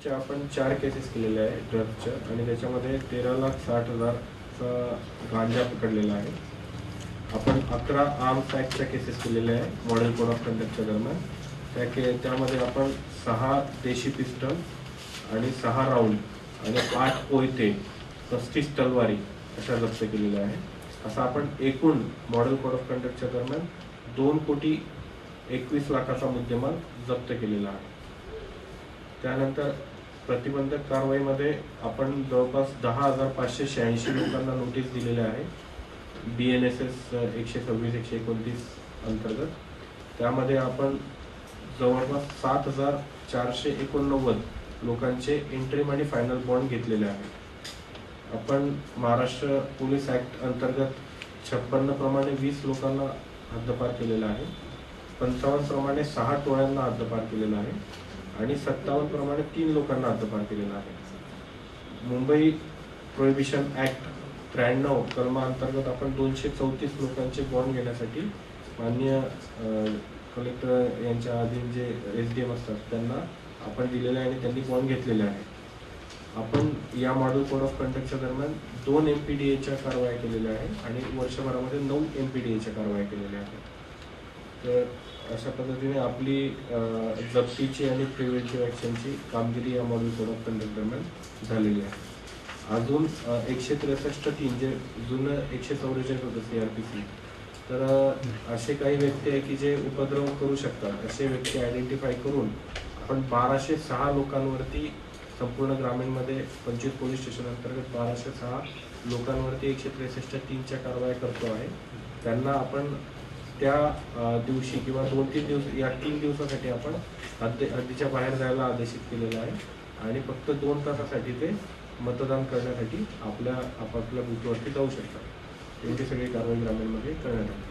केसेसच्या आपण चार केसेस केलेल्या आहे ड्रग्सच्या आणि त्याच्यामध्ये तेरा लाख साठ हजारचा गांजा पकडलेला आहे. आपण अकरा आर्म ॲक्टच्या केसेस केलेल्या आहे मॉडेल कोड ऑफ कंडक्टच्या दरम्यान. त्या के त्यामध्ये आपण सहा देशी पिस्टल आणि सहा राऊंड आणि आठ कोयते पस्तीस तलवारी अशा जप्त केलेल्या आहे असं आपण एकूण मॉडेल कोड ऑफ कंडक्टच्या दरम्यान दोन कोटी एकवीस लाखाचा मुद्देमाल जप्त केलेला आहे. त्यानंतर प्रतिबंधक कारवाईमध्ये आपण जवळपास दहा हजार पाचशे शहाऐंशी लोकांना नोटीस दिलेल्या आहे. बी एन एस एस एकशे सव्वीस एकशे एकोणतीस अंतर्गत. त्यामध्ये आपण जवळपास सात हजार चारशे एकोणनव्वद लोकांचे इंट्रीम आणि फायनल बॉन्ड घेतलेले आहे. आपण महाराष्ट्र पोलीस ॲक्ट अंतर्गत छप्पन्न प्रमाणे वीस लोकांना हद्दपार केलेला आहे. पंचावन्न प्रमाणे सहा टोळ्यांना हद्दपार केलेला आहे. आणि सत्तावन्न प्रमाणे तीन लोकांना हद्दपार केलेला आहे. मुंबई प्रोहिबिशन ॲक्ट त्र्याण्णव कलमाअंतर्गत आपण दोनशे चौतीस लोकांचे बॉन्ड घेण्यासाठी मान्य कलेक्टर यांच्या अधीन जे एस डी एम असतात त्यांना आपण दिलेले आहे आणि त्यांनी बॉन्ड घेतलेले आहे. आपण या मॉडेल कोड ऑफ कंडक्टच्या दरम्यान दोन एम पी डी एच्या कारवाया केलेल्या आहेत आणि वर्षभरामध्ये नऊ एम पी डी एच्या कारवाया केलेल्या आहेत. तर अशा पद्धतीने आपली जप्तीची आणि प्रिव्हेंटिव्ह ॲक्शनची कामगिरी या मॉड्यूल कोड ऑफ कंडक्ट दरम्यान झालेली आहे अजून एकशे त्रेसष्ट तीन जे जुनं एकशे चौवेचाळीस होतं सी आर पी सी तर असे काही व्यक्ती आहे की जे उपद्रव करू शकतात. असे व्यक्ती आयडेंटिफाय करून आपण बाराशे सहा लोकांवरती संपूर्ण ग्रामीणमध्ये पंचवीस पोलीस स्टेशन अंतर्गत बाराशे सहा लोकांवरती एकशे त्रेसष्ट तीनच्या कारवाया करतो आहे. त्यांना आपण त्या दिवशी किंवा दोन तीन दिवस या तीन दिवसासाठी आपण हद्दी हद्दीच्या बाहेर जायला आदेशित केलेलं आहे. आणि फक्त दोन तासासाठी ते मतदान करण्यासाठी आपल्या आपापल्या बूथवरती जाऊ शकतात. एवढी सगळी कारवाई ग्रामीणमध्ये करण्यात आली.